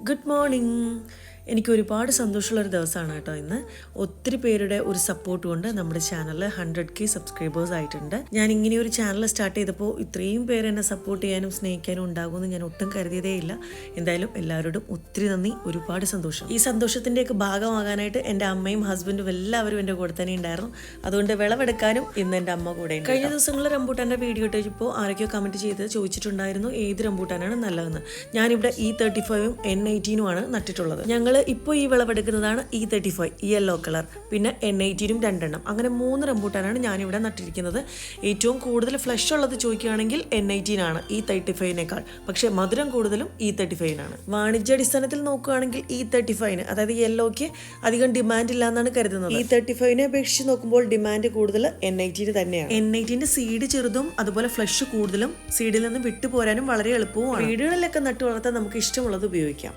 Good morning എനിക്ക് ഒരുപാട് സന്തോഷമുള്ള ഒരു ദിവസമാണ് കേട്ടോ ഇന്ന്. ഒത്തിരി പേരുടെ ഒരു സപ്പോർട്ട് കൊണ്ട് നമ്മുടെ ചാനൽ ഹൺഡ്രഡ് കെ സബ്സ്ക്രൈബേഴ്സ് ആയിട്ടുണ്ട്. ഞാൻ ഇങ്ങനെ ഒരു ചാനൽ സ്റ്റാർട്ട് ചെയ്തപ്പോൾ ഇത്രയും പേര് എന്നെ സപ്പോർട്ട് ചെയ്യാനും സ്നേഹിക്കാനും ഉണ്ടാകുമെന്ന് ഞാൻ ഒട്ടും കരുതിയതേ ഇല്ല. എന്തായാലും എല്ലാവരോടും ഒത്തിരി നന്ദി ഒരുപാട് സന്തോഷം. ഈ സന്തോഷത്തിന്റെയൊക്കെ ഭാഗമാകാനായിട്ട് എന്റെ അമ്മയും ഹസ്ബൻഡും എല്ലാവരും എന്റെ കൂടെ തന്നെ ഉണ്ടായിരുന്നു. അതുകൊണ്ട് വിളവെടുക്കാനും ഇന്ന് എന്റെ അമ്മ കൂടെ കഴിഞ്ഞ ദിവസങ്ങളിൽ റംബൂട്ടാന്റെ വീഡിയോ ഇട്ടപ്പോൾ ആരൊക്കെയോ കമന്റ് ചെയ്ത് ചോദിച്ചിട്ടുണ്ടായിരുന്നു ഏത് റംബൂട്ടാനാണ് നല്ലതെന്ന്. ഞാനിവിടെ ഇ തേർട്ടി ഫൈവും എൻ എയ്റ്റീനുമാണ് നട്ടിട്ടുള്ളത്. ഞങ്ങൾ ഇപ്പോൾ ഈ വിളവെടുക്കുന്നതാണ് E thirty five yellow colour പിന്നെ എൻ എയ്റ്റീനും രണ്ടെണ്ണം. അങ്ങനെ മൂന്ന് റംബൂട്ടാനാണ് ഞാനിവിടെ നട്ടിരിക്കുന്നത്. ഏറ്റവും കൂടുതൽ ഫ്ലഷ് ഉള്ളത് ചോദിക്കുകയാണെങ്കിൽ എൻ എയ്റ്റീൻ ആണ് ഇ തേർട്ടി ഫൈവിനേക്കാൾ പക്ഷേ മധുരം കൂടുതലും ഇ തേർട്ടി ഫൈവിനാണ് വാണിജ്യാടിസ്ഥാനത്തിൽ നോക്കുകയാണെങ്കിൽ ഇ തേർട്ടി ഫൈവിന് അതായത് യെല്ലോയ്ക്ക് അധികം ഡിമാൻഡ് ഇല്ല എന്നാണ് കരുതുന്നത്. ഇ തേർട്ടി ഫൈവിനെ അപേക്ഷിച്ച് നോക്കുമ്പോൾ ഡിമാൻഡ് കൂടുതൽ എൻ എയ്റ്റീന് തന്നെയാണ്. എൻ എയ്റ്റീന്റെ സീഡ് ചെറുതും അതുപോലെ ഫ്ലഷ് കൂടുതലും സീഡിൽ നിന്ന് വിട്ടുപോരാനും വളരെ എളുപ്പവുമാണ്. വീടുകളിലൊക്കെ നട്ടു വളർത്താൻ നമുക്ക് ഇഷ്ടമുള്ളത് ഉപയോഗിക്കാം.